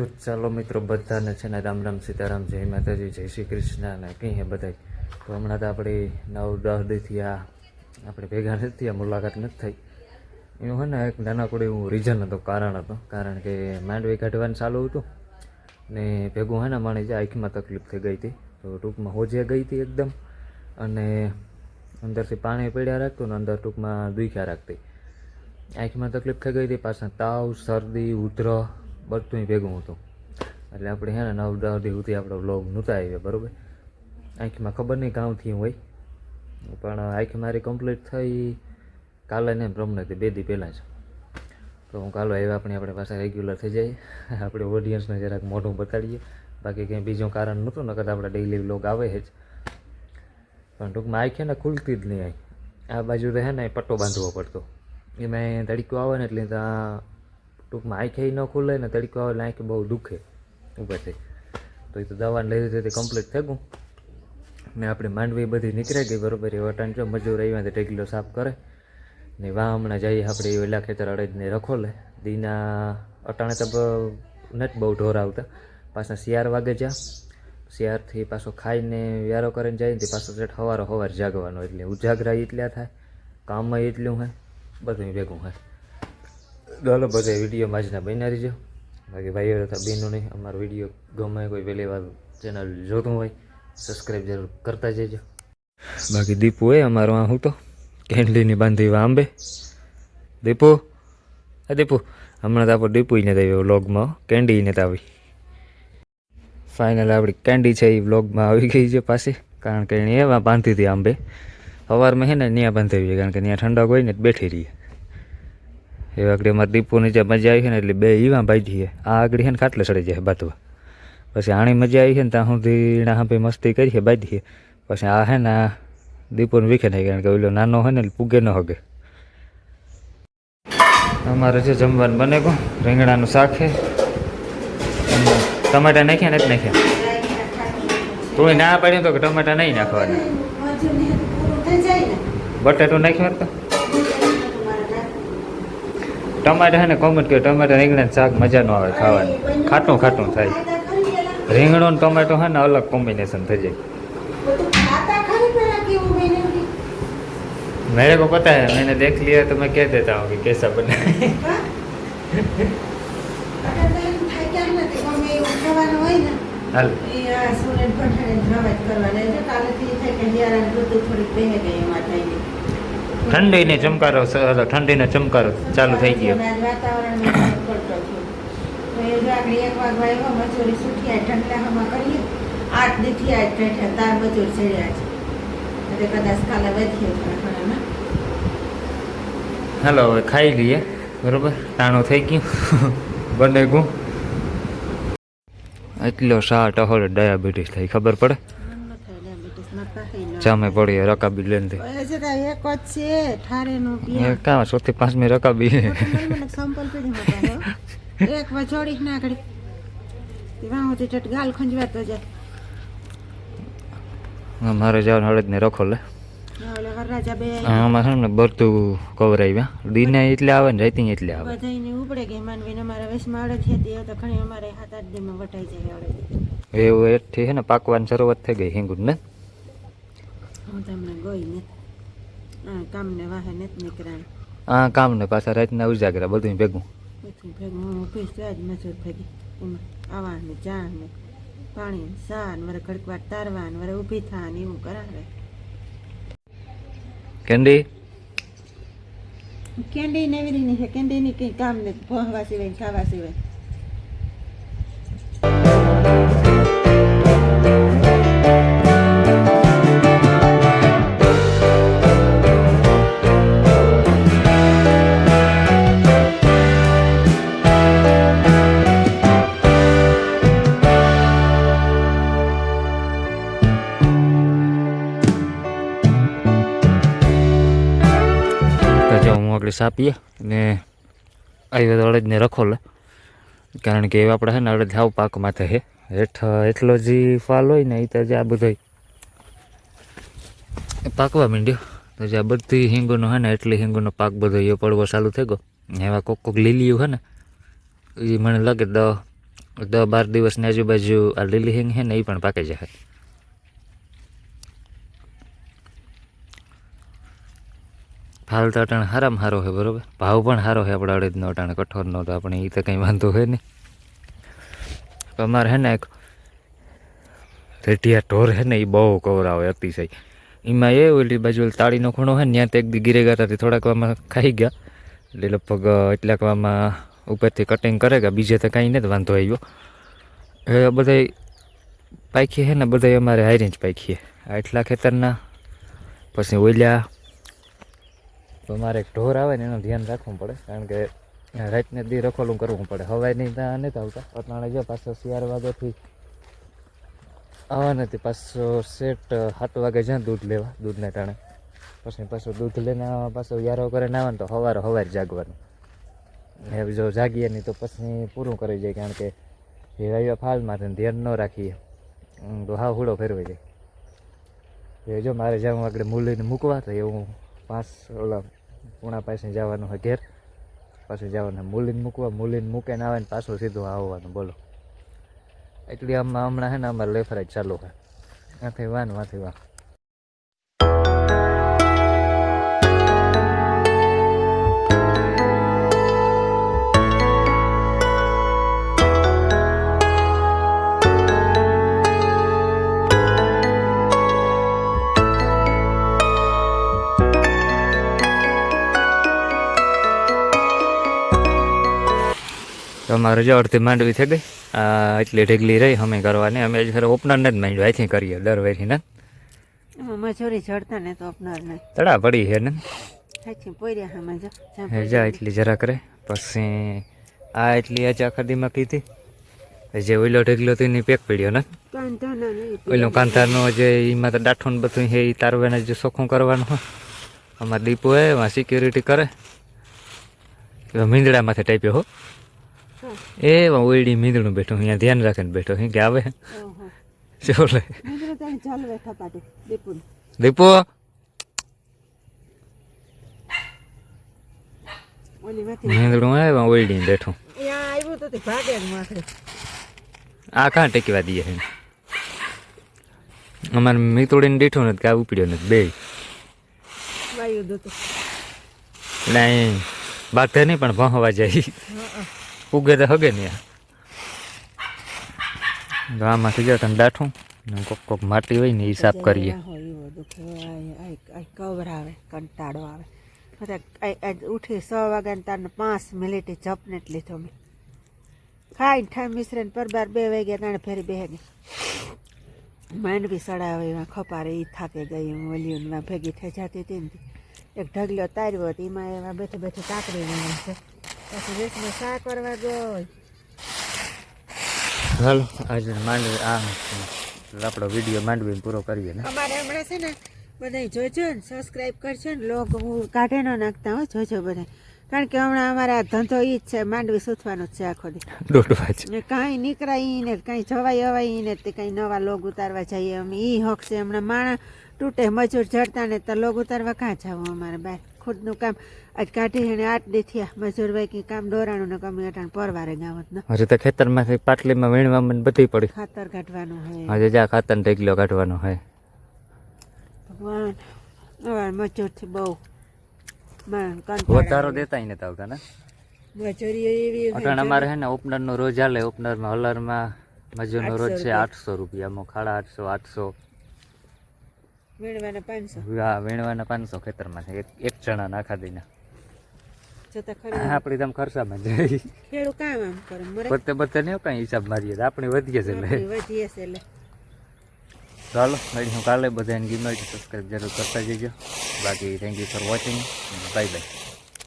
તો ચાલો મિત્રો, બધાને છે ને રામ રામ સીતારામ, જય માતાજી, જય શ્રી કૃષ્ણ અને કહીએ બધા તો હમણાં તો આપણે નવ દસ દીથી આ આપણે ભેગા નથી, આ મુલાકાત નથી થઈ. એનું છે ને, એક નાનકડું એવું રીઝન હતું, કારણ હતું. કારણ કે માંડવી કાઢવાનું ચાલુ હતું ને ભેગું હોય ને મને જે આંખમાં તકલીફ થઈ ગઈ હતી, તો ટૂંકમાં હોજે ગઈ હતી એકદમ. અને અંદરથી પાણી પડ્યા રાખતું ને અંદર ટૂંકમાં દુખ્યા રાખતી. આંખમાં તકલીફ થઈ ગઈ હતી, પાછા તાવ, શરદી ઉધર બધું ભેગું હતું. એટલે આપણે હે ને નવ દી સુધી આપણો વ્લોગ નહોતા આવ્યા, બરાબર? આંખમાં ખબર નહીં કામથી હોય. પણ આંખ મારી કમ્પ્લીટ થઈ કાલે ને પ્રમને બે દી પહેલાં જ. તો હું કાલો આવ્યા આપણે આપણે પાસે રેગ્યુલર થઈ જાય આપણે ઓડિયન્સને જરાક મોઢું બતાડીએ. બાકી કંઈ બીજું કારણ નહોતું, નકર આપણે ડેઈલી વ્લોગ આવે જ. પણ ટૂંકમાં આંખ ને ખુલતી જ નહીં આંખ. આ બાજુ તો હે ને પટ્ટો બાંધવો પડતો. એમાં તડકો આવે ને એટલે ત્યાં ટૂંકમાં આંખે ન ખુલે ને તડકો આવે આંખ બહુ દુખે. ઉપરથી તો એ તો દવાને લઈ લીધી કમ્પ્લીટ થઈ ગયું. ને આપણી માંડવી બધી નીકળી ગઈ બરોબર. એ વટાણ જો મજૂર આવ્યા તો ટેગલો સાફ કરે. ને વાહ હમણાં જઈએ આપણે એ વેલા ખેતર અડદને રખો લે દીના અટાણે તો નથી બહુ ઢોર આવતા. પાછા શિયાર વાગે જા શિયારથી પાછો ખાઈને વ્યારો કરીને જાય ને પાછો સેટ સવારો હવાર જાગવાનો. એટલે ઉજાગરા એટલા થાય. કામમાં એટલું હોય બધું ભેગું હોય ચાલો બધા વીડિયો માજના બન્યા રહીજો. બાકી ભાઈઓ તથા નહીં અમારો વીડિયો ગમે કોઈ પહેલી વાર ચેનલ જોતું હોય સબસ્ક્રાઈબ જરૂર કરતા જજો. બાકી દીપુ હોય અમારો આ હું તો કેન્ડલીની બાંધી આંબે. દીપુ? આ દીપુ, હમણાં તો આપણે દીપુને આવ્યો વ્લોગમાં કેન્ડી તો આવી ફાઇનલ આપણી કેન્ડી છે એ વ્લોગમાં આવી ગઈ છે પાછી, કારણ કે એણે એવા બાંધી હતી આંબે. સવારમાં છે ને ત્યાં બાંધાવી કારણ કે ત્યાં ઠંડક હોય ને બેઠી રહીએ. એ આગળ અમારે દીપુની જે મજા આવી છે ને એટલે બે ઈવા બાંધીએ આ આગળ છે ને ખાટલે ચડી જાય બાતવા પછી આણી મજા આવી છે ને ત્યાં સુધી એના ભાઈ મસ્તી કરીએ બાંધીએ પછી આ છે ને આ દીપુને વીખે નહીં કારણ કે ઓલો નાનો હોય ને એટલે પૂગે ન હગે. અમારે છે જમવાનું બને કો રીંગણાનું શાક છે. ટમાટા નાખ્યા નથી નાખ્યા. તું ના પાડ્યું તો કે ટમાટા નહીં નાખવાના. બટાટું નાખ્યું તો. ટમાટા છે ને કોમેન્ટ કર્યો ટમાટા રીંગણાનું શાક મજા ન આવે ખાવાનું ખાટું ખાટું થાય રીંગણું ને ટમાટો છે ને અલગ કોમ્બિનેશન થઈ જાય मेरे को पता है मैंने देख लिया तो मैं कह देता हूँ कि कैसा बना है હાલ ઠંડીને ચમકારો સ- ઓલો ઠંડીનો ચમકારો ચાલુ થઈ ગયો આઠ દીથી આઠ બેઠા તાર મજૂર ચડ્યા ચમકારો એટલે ચમકારો. ચાલુ થઈ ગયો. હાલો હવે ખાઈ લઈએ. બરોબર? ટાણું થઈ ગયું. બને ગું એટલો શા ટહોળ ડાયાબિટીસ થઈ ખબર પડે? જામે પડીએ રકાબી લઈને એક જ છે ઠારેનો એ કાં ચોથી પાંચમી રકાબી એક વાર ના ઘડી. વાહ ચટ ગાલ ખંજવાતો જાય. મારે જવાનું રખો લે. બે. આમાં છે ને બધું કવરાવ્યા દિને એટલે આવે ને એટલે આવે. બધાયને ઉપડે કે માનવીને અમારા વેશમાં અડદ હતી એ તો ઘણી અમારે હાથ આઠ દીમાં વટાઈ જાય એવું એથી છે ને પાકવાની શરૂઆત થઈ ગઈ હિંગુડ ને હું તમને ગઈ ને હા કામને વાહે નથી નીકળ્યા. આ કામ ને પાછા રાતના ઉજાગરા બધું ભેગું. બધું ભેગું હું છું આજ મજૂર ભેગી. એમાં આવવાનું ચા ને પાણી ને ને વરે ઘડીક વાર વરે ઊભી થા ને એવું કરાવે. કેન્ડી કેન્ડી ને એવી રીતની છે કેન્ડી ની કઈ કામ નથી ભોહવા સિવાય ખાવા સિવાય. જો હું સાપીએ ને આવી અડદને રખો લે. કારણ કે એ આપણે છે ને અડદ હાવ પાક માથે છે હેઠ એટલો જે ફાલ હોય ને એ તો જે આ બધો પાકવા માંડ્યો. તો જે આ બધી હિંગોનો હે ને એટલી હિંગોનો પાક બધો એ પડવો ચાલુ થઈ ગયો. એવા કોક કોક લીલીયું છે ને એ મને લાગે દ દ બાર દિવસની આજુબાજુ આ લીલી હિંગ છે ને એ પણ પાકી જાય ફાલ તો અટાણ હારામ સારો છે બરાબર? ભાવ પણ સારો છે આપણે અડદનો, અટાણ કઠોરનો તો આપણે એ તો કંઈ વાંધો હોય નહીં. અમારે છે ને એક રેટિયા ઢોર છે ને એ બહુ કવરાવે અતિશય. એમાં એ ઓલી બાજુ તાળીનો ખૂણો હોય ને, ત્યાં તો એક દી ગીરે ગયા હતા થોડાક વામાં ખાઈ ગયા. એટલે લગભગ એટલાક વામાં ઉપરથી કટિંગ કરે ગયા. બીજે તો કાંઈ નથી, વાંધો આવ્યો. એ બધાય પાખી છે ને, બધાય અમારે હાઈ રેન્જ પાખી આ એટલા ખેતરના, પછી ઓલ્યા તો મારે એક ઢોર આવે ને એનું ધ્યાન રાખવું પડે, કારણ કે રાતને દી રખોલું કરવું પડે. હવાય નહીં ત્યાં નથી આવતા. અટાણે જો પાછો ચાર વાગ્યાથી આવવા નથી પાછો સેટ સાત વાગે જ્યાં દૂધ લેવા, દૂધને ટાણે. પછી પાછું દૂધ લઈને પાછું યારો કરીને આવે ને તો સવારે સવારે જાગવાનું. એ જો જાગીએ નહીં તો પછી પૂરું કરી જાય, કારણ કે એ આવ્યા ફાલમાં ધ્યાન ન રાખીએ. તો હાવ હુડો ફેરવાઈ જાય. એ જો મારે જ્યાં આગળ મૂલીને મૂકવા તો એવું પાંચ ઓલા પૂણા પાસે જવાનું હોય ઘેર, પાછું જવાનું મૂલીને મૂકવા, મૂલીને મૂકીને આવે ને પાછું સીધું આવવાનું, બોલો. એટલે આમાં હમણાં છે ને અમારે લેફરાજ ચાલુ હોય. ત્યાંથી વાન વાથી વાહ અમારે જો અડધી માંડવી થઈ ગઈ. આ એટલી ઢેગલી રહી અમે કરવાની. અમે જ ખરે ઓપનર જ માંડ્યું અહીંથી કરીએ દર વેથી ને. એમાં મજૂરી ચડતા ને તો અપનાર નહીં તડા પડી છે ને. જો. એટલી જરા કરે પછી આ એટલી આજે આખા દીમાં કીધી. જે ઓઈલો ઢેગલો તો એની પેક પડ્યો ને. ઓઈલો કાંતાનો જે એમાં તો ને બધું છે એ તારવાને જે સોખું કરવાનું હોય અમારે દીપો હે એમાં સિક્યુરિટી કરે. મીંદડામાંથી ટાઈપ્યો હો. એ એમાં ઓયડી મીંદડું બેઠું અહીંયા ધ્યાન રાખીને બેઠો અહીં કે આવે? ચોલે. દીપો? ઓલી માંથી મીંદડું બેઠું. આવ્યું તો તે ભાગે જ માથે. આ કાં ટેકવા દઈએ છે અમારે મીતોડીને દીઠું નથી કે આ ઉપડ્યો નથી બે એટલે અહીં બાધે નહીં પણ ભણવા જાય. ઉગે તો હગે નહીં ગામમાંથી જો તને દાઠું. ને કોક કોક માટી હોય ને સાફ કરીએ. કંટાળો આવે. બધા આ- આ ઉઠી સો વાગ્યાને તારને પાંચ મિનિટ જપને જ લીધો મેં. ખાઈને ઠાઈ મિશ્રણ પર બાર બે વાગ્યા તાણે ફેરી બે ગઈ. માંડવી સડાવે એમાં ખપારે એ થાકે ગઈ હું ઓલી એમાં ભેગી થઈ જતી હતી ને એક ઢગલો તાર્યો હતો એમાં એમાં બેઠે બેઠે કાકડી છે. પછી વેસમાં શા કરવા ગયો. હાલો આજે માંડવી આ આપણો વીડિયો માંડવીને પૂરો કરીએ ને. અમારે હમણાં છે ને બધા જોજો ને સબસ્ક્રાઈબ કરજો ને લોગ હું કાઢે ન નાખતા હો જોજો બધા કારણ કે હમણાં અમારા ધંધો એ જ છે માંડવી સૂથવાનો જ છે આખો દી. કાંઈ નીકળાય ને કાંઈ જવાય અવાય ને તે કાંઈ નવા લોગ ઉતારવા જઈએ અમે. ઈ હક છે હમણાં માણસ તૂટે મજૂર જડતા ને તો લોગ ઉતારવા કાં જવું અમારે બહાર ખુદનું કામ. આજ કાઢી ને આઠ દેથી મજૂર ભાઈ કંઈ કામ દોરાણું ને કમી અટાણ પરવારે ગામત ને. હજી તો ખેતરમાંથી પાટલીમાં વીણવામાં બધી પડી. ખાતર કાઢવાનું હોય. હજી જા ખાતર ઢગલો કાઢવાનો હોય. ભગવાન હવે મજૂરથી બહુ. વધારો. દેતા ને આવતા ને? મજૂરી એવી અટાણ અમારે છે ને ઓપનરનો રોજ હાલે. ઓપનરમાં હલરમાં મજૂરનો રોજ છે આઠસો રૂપિયામાં ખાડા આઠસો આઠસો. પાંચસો. આ વીણવાના પાંચસો ખેતરમાં એક એક જણા નાખા દઈને આપણી તમ ખર્ચામાં જાય ખેડૂ કામ આમ કરે. મરે બધે બધે નહીં કઈ હિસાબ મારીએ આપણે વધીએ છે એટલે વધીએ છે એટલે ચાલો મળી હું કાલે. બધાને ગીમર સબસ્ક્રાઈબ જરૂર કરતા જજો બાકી thank you for watching bye bye